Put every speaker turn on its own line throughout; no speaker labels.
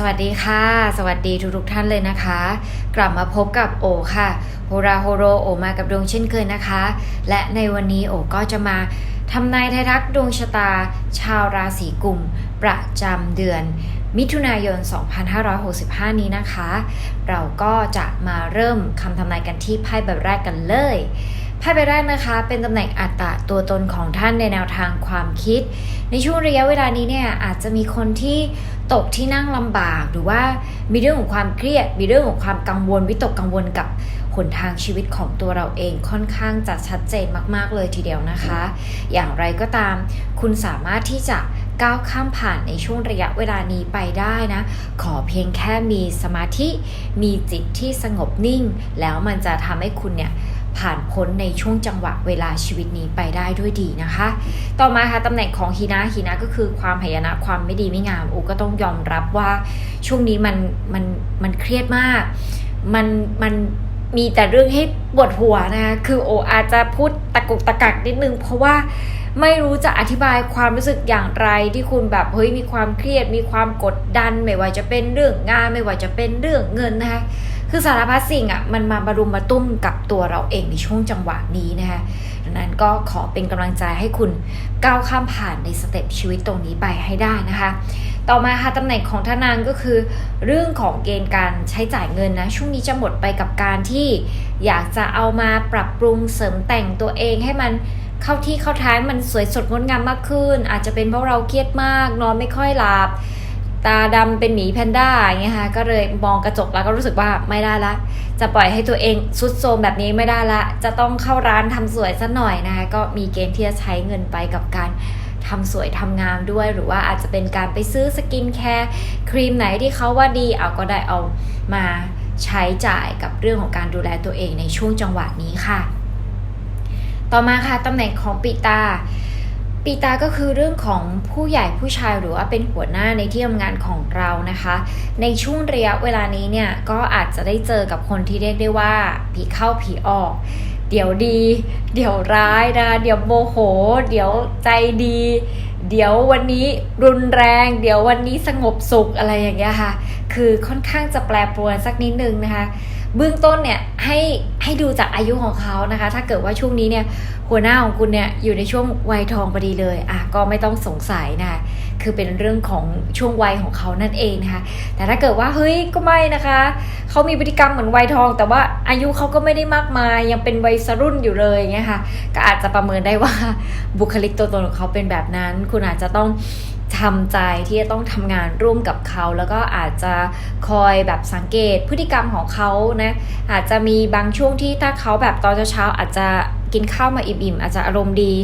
สวัสดีค่ะ สวัสดีทุกๆท่านเลยนะคะ กลับมาพบกับโอค่ะโฮราโฮโรโอมากับดวงเช่นเคยนะคะ และในวันนี้โอก็จะมาทำนายไทายทักดวงชะตา ชาวราศีกุมประจำเดือน มิถุนายน 2565 นี้นะคะ เราก็จะมาเริ่มคำทำนายกันที่ไพ่ใบแรกกันเลย ไพ่ใบแรกนะคะเป็นตำแหน่งอัตตะตัวตนของท่านในแนวทางความคิด ในช่วงระยะเวลานี้เนี่ยอาจจะมีคนที่ตกที่นั่งลำบากหรือว่ามีเรื่องของความเครียด มีเรื่องของความกังวลวิตกกังวลกับหนทางชีวิตของตัวเราเองค่อนข้างจะชัดเจนมาก ๆ เลยทีเดียวนะคะ อย่างไรก็ตาม คุณสามารถที่จะก้าวข้ามผ่านในช่วงระยะเวลานี้ไปได้นะ ขอเพียงแค่มีสมาธิ มีจิตที่สงบนิ่ง แล้วมันจะทำให้คุณเนี่ย ผ่านพ้นในช่วงจังหวะเวลาชีวิตนี้ไปได้ด้วยดีนะคะ ต่อมาค่ะตำแหน่งของฮีนาฮีนาก็คือความพยานะความไม่ดีไม่งามอูก็ต้องยอมรับว่าช่วงนี้มันมันมันเครียดมาก มันมันมีแต่เรื่องให้ปวดหัวนะคะคือโออาจจะพูดตะกุกตะกักนิดนึง เพราะว่าไม่รู้จะอธิบายความรู้สึกอย่างไรที่คุณแบบเฮ้ยมีความเครียดมีความกดดัน ไม่ว่าจะเป็นเรื่องงานไม่ว่าจะเป็นเรื่องเงินนะคะ คือสารพัดสิ่งอะ่ะมันมาบารุมมาตุ้มกับตัวเราเองในช่วงจังหวะนี้นะคะดังนั้นก็ขอเป็นกำลังใจให้คุณก้าวข้ามผ่านในสเต็ปชีวิตตรงนี้ไปให้ได้นะคะ ต่อมาค่ะตำแหน่งของทนางก็คือ เรื่องของเกณฑ์การใช้จ่ายเงินนะช่วงนี้จะหมดไปกับการที่ อยากจะเอามาปรับปรุงเสริมแต่งตัวเองให้มันเข้าที่เข้าท้ายมันสวยสดงดงามมากขึ้น อาจจะเป็นเพราะเราเครียดมาก นอนไม่ค่อยหลับ ตาดำเป็นหมีแพนด้าอย่างเงี้ยค่ะก็เลยมองกระจกแล้วก็รู้สึกว่าไม่ได้ละ จะปล่อยให้ตัวเองสุดโทมแบบนี้ไม่ได้ละ จะต้องเข้าร้านทำสวยสัหน่อยนะคะก็มีเกณฑ์ที่จะใช้เงินไปกับการทำสวยทำงามด้วย หรือว่าอาจจะเป็นการไปซื้อสกินแคร์ครีมไหนที่เขาว่าดีเอาก็ได้เอามาใช้จ่ายกับเรื่องของการดูแลตัวเองในช่วงจังหวะนี้ค่ะ ต่อมาค่ะตำแหน่งของปีตา ปีตาก็คือเรื่องของผู้ใหญ่ผู้ชายหรือว่าเป็นหัวหน้าในที่ทำงานของเรานะคะ ในช่วงระยะเวลานี้เนี่ยก็อาจจะได้เจอกับคนที่เรียกได้ว่าผีเข้าผีออก เดี๋ยวดี เดี๋ยวร้ายนะ เดี๋ยวโมโห เดี๋ยวใจดี เดี๋ยววันนี้รุนแรง เดี๋ยววันนี้สงบสุขอะไรอย่างเงี้ยค่ะ คือค่อนข้างจะแปรปรวนสักนิดนึงนะคะ เบื้องต้นเนี่ยให้ ให้ดูจากอายุของเขานะคะ ถ้าเกิดว่าช่วงนี้เนี่ยหัวหน้าของคุณเนี่ยอยู่ในช่วงวัยทองพอดีเลยอะก็ไม่ต้องสงสัยนะคะคือเป็นเรื่องของช่วงวัยของเขานั่นเองนะคะ แต่ถ้าเกิดว่าเฮ้ยก็ไม่นะคะ เขามีพฤติกรรมเหมือนวัยทอง แต่ว่าอายุเขาก็ไม่ได้มากมาย ยังเป็นวัยรุ่นอยู่เลยเงี้ยค่ะ ก็อาจจะประเมินได้ว่าบุคลิกตัวตนของเขาเป็นแบบนั้น คุณอาจจะต้อง ทำใจที่จะต้องทำงานร่วมกับเขา แล้วก็อาจจะคอยแบบสังเกตพฤติกรรมของเขานะอาจจะมีบางช่วงที่ถ้าเขาแบบตอนเช้าอาจจะกินข้าวมาอิ่มๆอาจจะอารมณ์ดี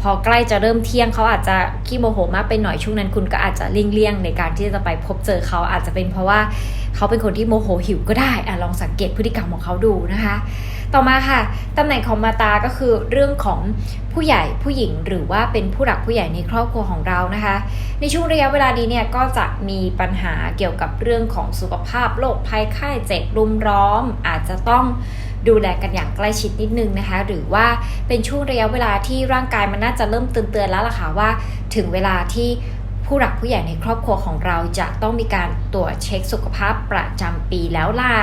พอใกล้จะเริ่มเที่ยงเขาอาจจะขี้โมโหมากไปหน่อยช่วงนั้นคุณก็อาจจะเลี่ยงๆในการที่จะไปพบเจอเขาอาจจะเป็นเพราะว่าเขาเป็นคนที่โมโหหิวก็ได้อะลองสังเกตพฤติกรรมของเขาดูนะคะ ต่อมาค่ะตำแหน่งของมาตาก็คือเรื่องของผู้ใหญ่ผู้หญิงหรือว่าเป็นผู้หลักผู้ใหญ่ในครอบครัวของเรานะคะ ในช่วงระยะเวลานี้เนี่ยก็จะมีปัญหาเกี่ยวกับเรื่องของสุขภาพโรคภัยไข้เจ็บรุมร้อม อาจจะต้องดูแลกันอย่างใกล้ชิดนิดนึงนะคะ หรือว่าเป็นช่วงระยะเวลาที่ร่างกายมันน่าจะเริ่มเตือนๆแล้วล่ะค่ะว่า ถึงเวลาที่ผู้หลักผู้ใหญ่ในครอบครัวของเราจะต้องมีการตรวจเช็คสุขภาพประจำปีแล้วล่ะ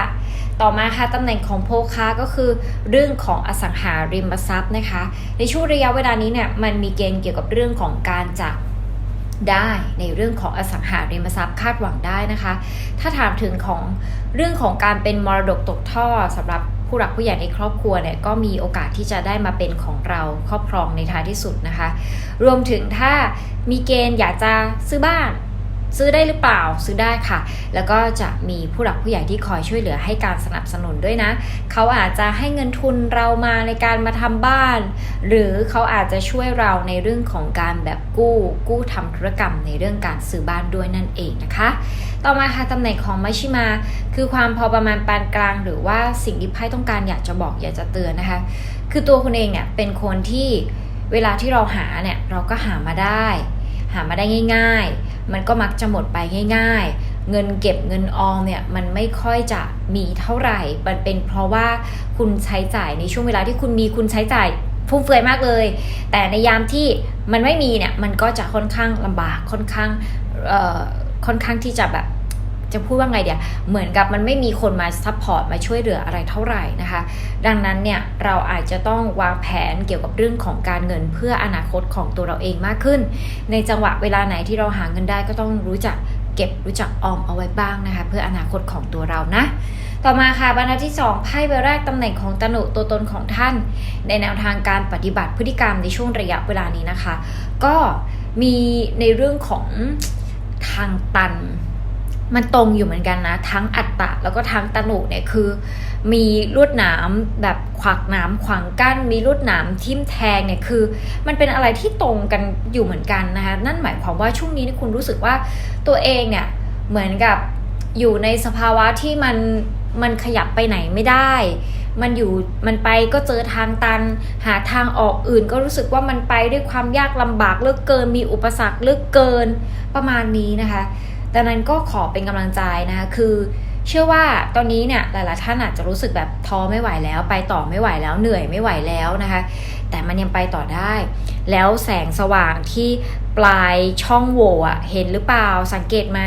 ต่อมาค่ะตำแหน่งของโพคาก็คือเรื่องของอสังหาริมทรัพย์นะคะ ในช่วงระยะเวลานี้เนี่ยมันมีเกณฑ์เกี่ยวกับเรื่องของการจะได้ในเรื่องของอสังหาริมทรัพย์คาดหวังได้นะคะ ถ้าถามถึงของเรื่องของการเป็นมรดกตกทอดสำหรับผู้หลักผู้ใหญ่ในครอบครัวเนี่ยก็มีโอกาสที่จะได้มาเป็นของเราครอบครองในท้ายที่สุดนะคะ รวมถึงถ้ามีเกณฑ์อยากจะซื้อบ้าน ซื้อได้หรือเปล่าซื้อได้ค่ะ แล้วก็จะมีผู้หลักผู้ใหญ่ที่คอยช่วยเหลือให้การสนับสนุนด้วยนะ เขาอาจจะให้เงินทุนเรามาในการมาทำบ้าน หรือเขาอาจจะช่วยเราในเรื่องของการแบบกู้กู้ทำธุรกรรมในเรื่องการซื้อบ้านด้วยนั่นเองนะคะ ต่อมาค่ะตำแหน่งของมัชชิมา คือความพอประมาณปานกลาง หรือว่าสิ่งที่ไพ่ต้องการอยากจะบอกอยากจะเตือนนะคะ คือตัวคุณเองเนี่ยเป็นคนที่เวลาที่เราหาเนี่ยเราก็หามาได้ หามาได้ง่าย ๆ มันก็มักจะหมดไปง่าย ๆ เงินเก็บเงินออมเนี่ยมันไม่ค่อยจะมีเท่าไหร่ มันเป็นเพราะว่าคุณใช้จ่ายในช่วงเวลาที่คุณมีคุณใช้จ่ายฟุ่มเฟือยมากเลย แต่ในยามที่มันไม่มีเนี่ยมันก็จะค่อนข้างลำบากค่อนข้างค่อนข้างที่จะแบบ จะพูดว่าไงเดียวเหมือนกับมันไม่มีคนมาซัพพอร์ตมาช่วยเหลืออะไรเท่าไหร่นะคะ ดังนั้นเนี่ยเราอาจจะต้องวางแผนเกี่ยวกับเรื่องของการเงินเพื่ออนาคตของตัวเราเองมากขึ้น ในจังหวะเวลาไหนที่เราหาเงินได้ก็ต้องรู้จักเก็บรู้จักออมเอาไว้บ้างนะคะ เพื่ออนาคตของตัวเรานะ ต่อมาค่ะบรรทัดที่ 2 ไพ่ใบแรกตำแหน่งของตนุตัวตนของท่าน ในแนวทางการปฏิบัติพฤติกรรมในช่วงระยะเวลานี้นะคะ ก็มีในเรื่องของทางตัน มันตรงอยู่เหมือนกันนะ ทั้งอัตตะแล้วก็ทั้งตนุเนี่ยคือ มีลวดหนามแบบขวากหนามขวางกั้น มีลวดหนามทิ่มแทงเนี่ยคือ มันเป็นอะไรที่ตรงกันอยู่เหมือนกันนะคะนั่นหมายความว่าช่วงนี้นี่คุณรู้สึกว่าตัวเองเนี่ยเหมือนกับอยู่ในสภาวะที่มันมันขยับไปไหนไม่ได้ มันอยู่มันไปก็เจอทางตัน หาทางออกอื่น ก็รู้สึกว่ามันไปด้วยความยากลำบากเลือกเกิน มีอุปสรรคเลือกเกินประมาณนี้นะคะ ดังนั้นก็ขอเป็นกำลังใจนะคะคือเชื่อว่าตอนนี้เนี่ยหลายๆท่านอาจจะรู้สึกแบบท้อไม่ไหวแล้ว ไปต่อไม่ไหวแล้วเหนื่อยไม่ไหวแล้วนะคะแต่มันยังไปต่อได้ แล้วแสงสว่างที่ปลายช่องโหว่อะเห็นหรือเปล่าสังเกตไหม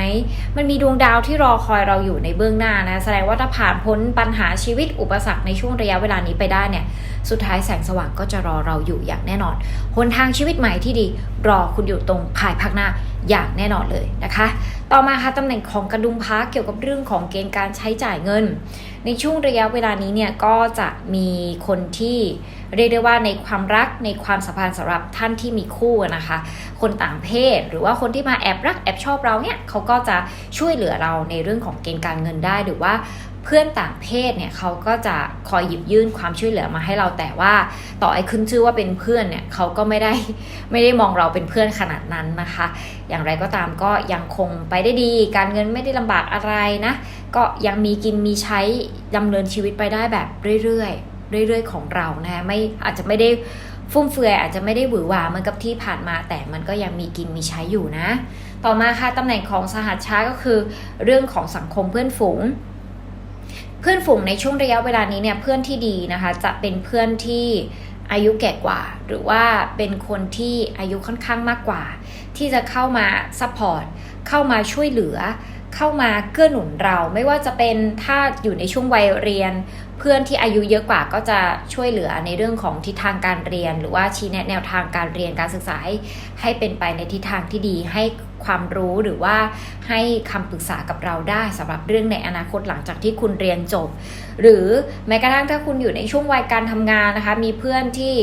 มันมีดวงดาวที่รอคอยเราอยู่ในเบื้องหน้านะ แสดงว่าถ้าผ่านพ้นปัญหาชีวิตอุปสรรคในช่วงระยะเวลานี้ไปได้เนี่ย สุดท้ายแสงสว่างก็จะรอเราอยู่อย่างแน่นอนหนทางชีวิตใหม่ที่ดี รอคุณอยู่ตรงภายภาคหน้าอย่างแน่นอนเลยนะคะ ต่อมาค่ะตำแหน่งของกระดุมพระเกี่ยวกับเรื่องของเกณฑ์การใช้จ่ายเงิน ในช่วงระยะเวลานี้เนี่ยก็จะมีคนที่เรียกได้ว่าในความรักในความสัมพันธ์สำหรับท่านที่มีคู่นะคะ คนต่างเพศหรือว่าคนที่มาแอบรักแอบชอบเราเนี่ยเขาก็จะช่วยเหลือเราในเรื่องของเกณฑ์การเงินได้หรือว่าเพื่อนต่างเพศเนี่ยเขาก็จะคอยหยิบยื่นความช่วยเหลือมาให้เราแต่ว่าต่อไอ้ขึ้นชื่อว่าเป็นเพื่อนเนี่ยเขาก็ไม่ได้ไม่ได้มองเราเป็นเพื่อนขนาดนั้นนะคะ อย่างไรก็ตามก็ยังคงไปได้ดี การเงินไม่ได้ลำบากอะไรนะ ก็ยังมีกินมีใช้ดำเนินชีวิตไปได้แบบเรื่อยๆ เรื่อยๆ ของเรานะไม่อาจจะไม่ได้ฟุ่มเฟือยอาจจะไม่ได้หวือหวาเหมือนกับที่ผ่านมา แต่มันก็ยังมีกินมีใช้อยู่นะ ต่อมาค่ะตำแหน่งของสหัชชาก็คือเรื่องของสังคมเพื่อนฝูง เพื่อนฝูงในช่วงระยะเวลานี้เนี่ยเพื่อนที่ดีนะคะจะเป็นเพื่อนที่อายุแก่กว่า หรือว่าเป็นคนที่อายุค่อนข้างมากกว่า ที่จะเข้ามาซัพพอร์ตเข้ามาช่วยเหลือ เข้ามาเกื้อหนุนเรา ไม่ว่าจะเป็นถ้าอยู่ในช่วงวัยเรียน เพื่อนที่อายุเยอะกว่าก็จะช่วยเหลือในเรื่องของทิศทางการเรียน หรือว่าชี้แนะแนวทางการเรียนการศึกษาให้ให้เป็นไปในทิศทางที่ดี ให้ความรู้หรือว่าให้คำปรึกษากับเราได้สำหรับเรื่องในอนาคตหลังจากที่คุณเรียนจบ หรือแม้กระทั่งถ้าคุณอยู่ในช่วงวัยการทำงานนะคะ มีเพื่อนที่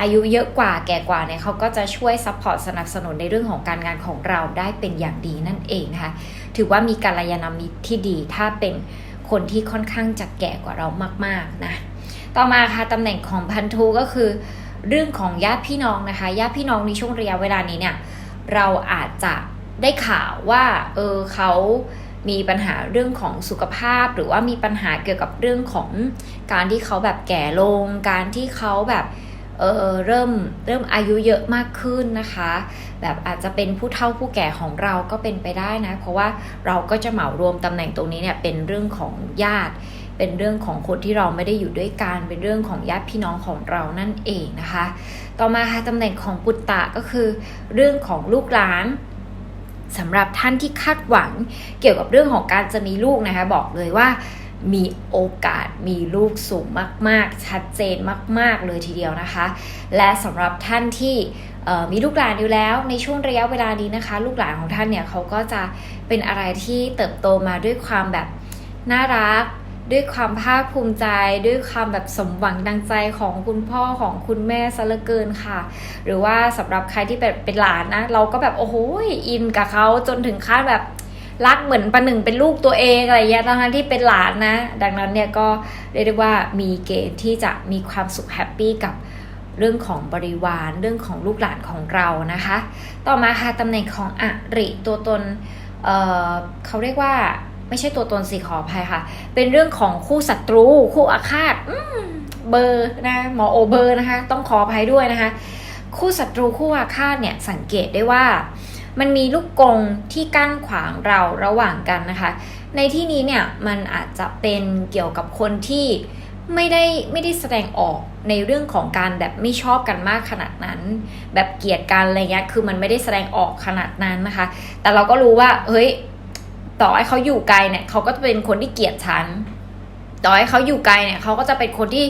อายุเยอะกว่าแก่กว่าเนี่ยเขาก็จะช่วยซัพพอร์ตสนับสนุนในเรื่องของการงานของเราได้เป็นอย่างดีนั่นเองนะคะ ถือว่ามีการยานามิตรที่ดี ถ้าเป็นคนที่ค่อนข้างจะแก่กว่าเรามากๆนะต่อมาค่ะตำแหน่งของพันธุก็คือ เรื่องของญาติพี่น้องนะคะญาติพี่น้องในช่วงระยะเวลานี้เนี่ยเราอาจจะได้ข่าวว่าเออเขามีปัญหาเรื่องของสุขภาพ หรือว่ามีปัญหาเกี่ยวกับเรื่องของการที่เขาแบบแก่ลง การที่เขาแบบ เออเริ่มเริ่มอายุเยอะมากขึ้นนะคะ แบบอาจจะเป็นผู้เฒ่าผู้แก่ของเราก็เป็นไปได้นะ เพราะว่าเราก็จะเหมารวมตำแหน่งตรงนี้เนี่ยเป็นเรื่องของญาติ เป็นเรื่องของคนที่เราไม่ได้อยู่ด้วยกันเป็นเรื่องของญาติพี่น้องของเรานั่นเองนะคะ ต่อมาค่ะตำแหน่งของปุตตะก็คือ เรื่องของลูกหลานสำหรับท่านที่คาดหวังเกี่ยวกับเรื่องของการจะมีลูกนะคะ บอกเลยว่า มีโอกาสมีลูกสูงมาก ๆ ชัดเจนมาก ๆ เลยทีเดียวนะคะ และสำหรับท่านที่มีลูกหลานอยู่แล้วในช่วงระยะเวลานี้นะคะ ลูกหลานของท่านเนี่ยเขาก็จะเป็นอะไรที่เติบโตมาด้วยความแบบน่ารัก ด้วยความภาคภูมิใจ ด้วยความแบบสมหวังดังใจของคุณพ่อของคุณแม่ซะเหลือเกินค่ะ หรือว่าสำหรับใครที่เป็นเป็นหลานนะ เราก็แบบโอ้โหอินกับเขาจนถึงขั้นแบบ รักเหมือนประหนึ่งเป็นลูกตัวเองอะไรอย่างเงี้ยทั้งที่เป็นหลานนะ ดังนั้นเนี่ยก็เรียกได้ว่ามีเกณฑ์ที่จะมีความสุขแฮปปี้กับเรื่องของบริวารเรื่องของลูกหลานของเรานะคะ ต่อมาค่ะตำแหน่งของอริตัวตนเเขาเรียกว่าไม่ใช่ตัวตนสิขออภัยค่ะ เป็นเรื่องของคู่ศัตรู คู่อาฆาตเบอร์นะหมอโอเบอร์นะคะ ต้องขออภัยด้วยนะคะ คู่ศัตรูคู่อาฆาตเนี่ยสังเกตได้ว่า มันมีลูกกงที่กั้นขวางเราระหว่างกันนะคะ ในที่นี้เนี่ยมันอาจจะเป็นเกี่ยวกับคนที่ไม่ได้ไม่ได้แสดงออกในเรื่องของการแบบไม่ชอบกันมากขนาดนั้น แบบเกลียดกันอะไรเงี้ยคือมันไม่ได้แสดงออกขนาดนั้นนะคะ แต่เราก็รู้ว่าเฮ้ยต่อให้เขาอยู่ไกลเนี่ยเขาก็จะเป็นคนที่เกลียดฉันต่อให้เขาอยู่ไกลเนี่ยเขาก็จะเป็นคนที่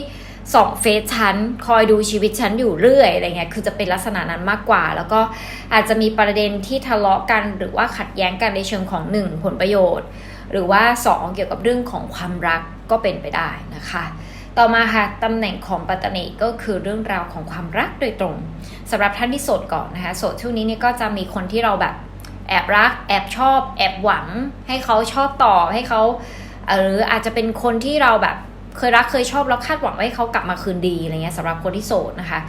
ส่องเฟซฉันคอยดูชีวิตฉันอยู่เรื่อยอะไรเงี้ยคือจะเป็นลักษณะนั้นมากกว่า แล้วก็อาจจะมีประเด็นที่ทะเลาะกันหรือว่าขัดแย้งกันในเชิงของหนึ่งผลประโยชน์ หรือว่าสองเกี่ยวกับเรื่องของความรักก็เป็นไปได้นะคะ ต่อมาค่ะตำแหน่งของปัตตานีก็คือเรื่องราวของความรักโดยตรงสำหรับท่านที่โสดก่อนนะคะโสดช่วงนี้เนี่ยก็จะมีคนที่เราแบบแอบรัก แอบชอบ แอบหวัง ให้เขาชอบต่อให้เขาหรืออาจจะเป็นคนที่เราแบบ เคยรักเคยชอบแล้วคาดหวังให้เขากลับมาคืนดีอะไรเงี้ยสำหรับคนที่โสดนะคะ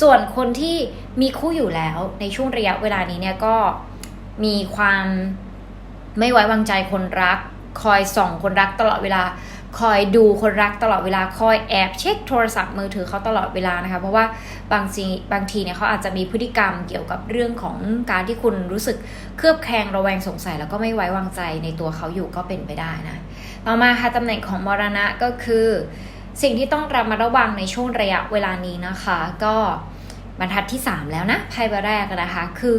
ส่วนคนที่มีคู่อยู่แล้วในช่วงระยะเวลานี้เนี่ยก็มีความไม่ไว้วางใจคนรัก คอยส่องคนรักตลอดเวลา คอยดูคนรักตลอดเวลา คอยแอบเช็คโทรศัพท์มือถือเขาตลอดเวลานะคะ เพราะว่าบางทีบางทีเนี่ยเขาอาจจะมีพฤติกรรมเกี่ยวกับเรื่องของการที่คุณรู้สึกเครือบแคลงระแวงสงสัย แล้วก็ไม่ไว้วางใจในตัวเขาอยู่ก็เป็นไปได้นะ ต่อมาค่ะตำแหน่งของมรณะก็คือ สิ่งที่ต้องระมัดระวังในช่วงระยะเวลานี้นะคะ ก็บรรทัดที่ 3 แล้วนะไพ่ใบแรกนะคะ คือ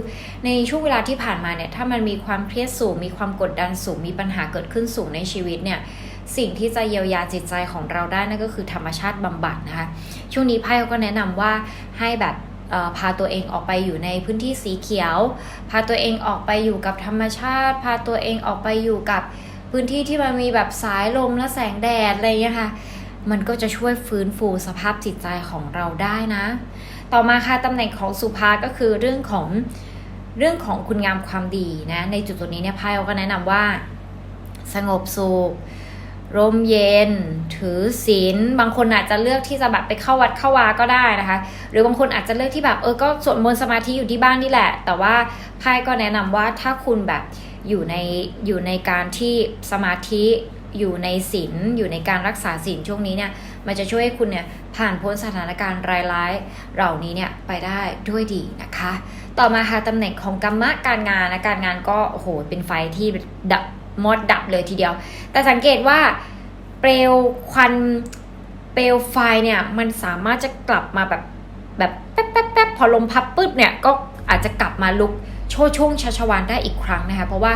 ในช่วงเวลาที่ผ่านมาเนี่ยถ้ามันมีความเครียดสูง มีความกดดันสูง มีปัญหาเกิดขึ้นสูงในชีวิตเนี่ยสิ่งที่จะเยียวยาจิตใจของเราได้นั่นก็คือธรรมชาติบำบัดนะคะ ช่วงนี้ไพ่ก็แนะนำว่าให้แบบพาตัวเองออกไปอยู่ในพื้นที่สีเขียว พาตัวเองออกไปอยู่กับธรรมชาติ พาตัวเองออกไปอยู่กับ พื้นที่ที่มันมีแบบสายลมและแสงแดดอะไรอย่างเงี้ยค่ะ มันก็จะช่วยฟื้นฟูสภาพจิตใจของเราได้นะ ต่อมาค่ะตำแหน่งของสุภาก็คือเรื่องของเรื่องของคุณงามความดีนะ ในจุดตัวนี้เนี่ยไพ่ก็แนะนำว่า สงบสุขร่มเย็น ถือศีล บางคนอาจจะเลือกที่จะแบบไปเข้าวัดเข้าวาก็ได้นะคะ หรือบางคนอาจจะเลือกที่แบบเออ ก็สวดมนต์สมาธิอยู่ที่บ้านนี่แหละ แต่ว่าไพ่ก็แนะนำว่าถ้าคุณแบบ อยู่ในอยู่ในการที่สมาธิอยู่ในศีลอยู่ในการรักษาศีลช่วงนี้เนี่ย มันจะช่วยให้คุณเนี่ยผ่านพ้นสถานการณ์ร้ายๆเหล่านี้เนี่ยไปได้ด้วยดีนะคะ ต่อมาค่ะตำแหน่งของกรรมะการงานนะการงานก็โอ้โหเป็นไฟที่ดับมอดดับเลยทีเดียว แต่สังเกตว่าเปลวควันเปลวไฟเนี่ยมันสามารถจะกลับมาแบบแบบแป๊บแป๊บแป๊บพอลมพับปึ๊บเนี่ยก็อาจจะกลับมาลุก โชว์ช่วงชัชวานได้อีกครั้งนะคะ เพราะว่า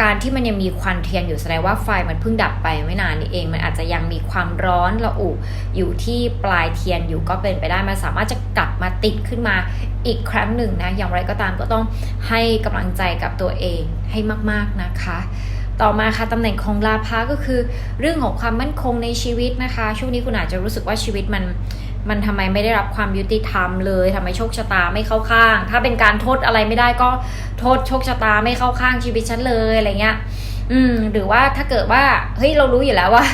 การที่มันยังมีควันเทียนอยู่แสดงว่าไฟมันเพิ่งดับไปไม่นานนี้เอง มันอาจจะยังมีความร้อนระอุอยู่ที่ปลายเทียนอยู่ก็เป็นไปได้มันสามารถจะกลับมาติดขึ้นมาอีกครั้งหนึ่งนะ อย่างไรก็ตามก็ต้องให้กำลังใจกับตัวเองให้มากๆนะคะต่อมาค่ะตำแหน่งของลาภะก็คือ เรื่องของความมั่นคงในชีวิตนะคะ ช่วงนี้คุณอาจจะรู้สึกว่าชีวิตมัน มันทำไมไม่ได้รับความยุติธรรมเลยทำไมโชคชะตาไม่เข้าข้าง ถ้าเป็นการโทษอะไรไม่ได้ก็โทษโชคชะตาไม่เข้าข้างชีวิตฉันเลยอะไรเงี้ย อืม หรือว่าถ้าเกิดว่าเฮ้ยเรารู้อยู่แล้วว่า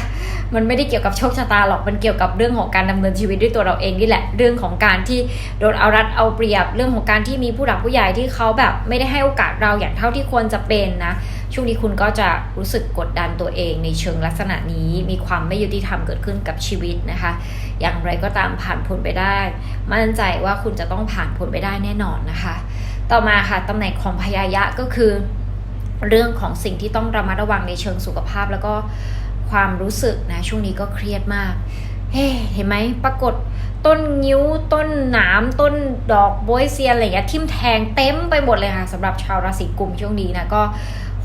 มันไม่ได้เกี่ยวกับโชคชะตาหรอกมันเกี่ยวกับเรื่องของการดำเนินชีวิตด้วยตัวเราเองนี่แหละ เรื่องของการที่โดนเอารัดเอาเปรียบเรื่องของการที่มีผู้หลักผู้ใหญ่ที่เขาแบบ ไม่ได้ให้โอกาสเราอย่างเท่าที่ควรจะเป็นนะ ช่วงนี้คุณก็จะรู้สึกกดดันตัวเองในเชิงลักษณะนี้ มีความไม่ยุติธรรมเกิดขึ้นกับชีวิตนะคะ อย่างไรก็ตามผ่านพ้นไปได้ มั่นใจว่าคุณจะต้องผ่านพ้นไปได้แน่นอนนะคะ ต่อมาค่ะตำแหน่งของพยายะก็คือ เรื่องของสิ่งที่ต้องระมัดระวังในเชิงสุขภาพแล้วก็ความรู้สึกนะช่วงนี้ก็เครียดมากเฮ้เห็นไหมปรากฏต้นงิ้วต้นหนามต้นดอกโบยเซียนอะไรอย่างเงี้ยทิ่มแทงเต็มไปหมดเลยค่ะสำหรับชาวราศีกุมช่วงนี้นะก็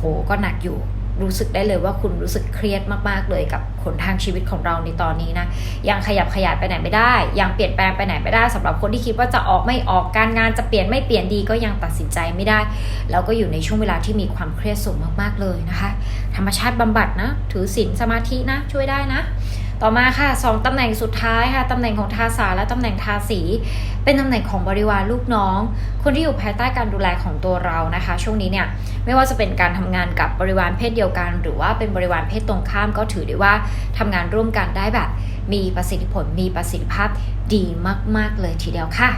หก็หนักอยู่รู้สึกได้เลยว่าคุณรู้สึกเครียดมากๆเลยกับขนทางชีวิตของเราในตอนนี้นะยังขยับขยายไปไหนไม่ได้ ยังเปลี่ยนแปลงไปไหนไม่ได้สำหรับคนที่คิดว่าจะออกไม่ออกการงานจะเปลี่ยนไม่เปลี่ยนดีก็ยังตัดสินใจไม่ได้ แล้วก็อยู่ในช่วงเวลาที่มีความเครียดสูงมากๆเลยนะคะ ธรรมชาติบำบัดนะ ถือศีลสมาธินะช่วยได้นะ ต่อมาค่ะสองตำแหน่งสุดท้ายค่ะตำแหน่งของทาสาและตำแหน่งทาสี เป็นตำแหน่งของบริวารลูกน้อง คนที่อยู่ภายใต้การดูแลของตัวเรานะคะ ช่วงนี้เนี่ยไม่ว่าจะเป็นการทำงานกับบริวารเพศเดียวกัน หรือว่าเป็นบริวารเพศตรงข้ามก็ถือได้ว่าทำงานร่วมกันได้แบบ มีประสิทธิผลมีประสิทธิภาพดีมาก ๆ เลยทีเดียวค่ะ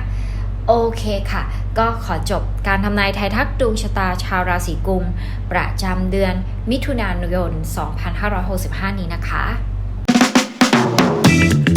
โอเคค่ะ ก็ขอจบการทำนายไทยทักดวงชะตาชาวราศีกุม ประจำเดือนมิถุนายน 2565 นี้นะคะ Thank you.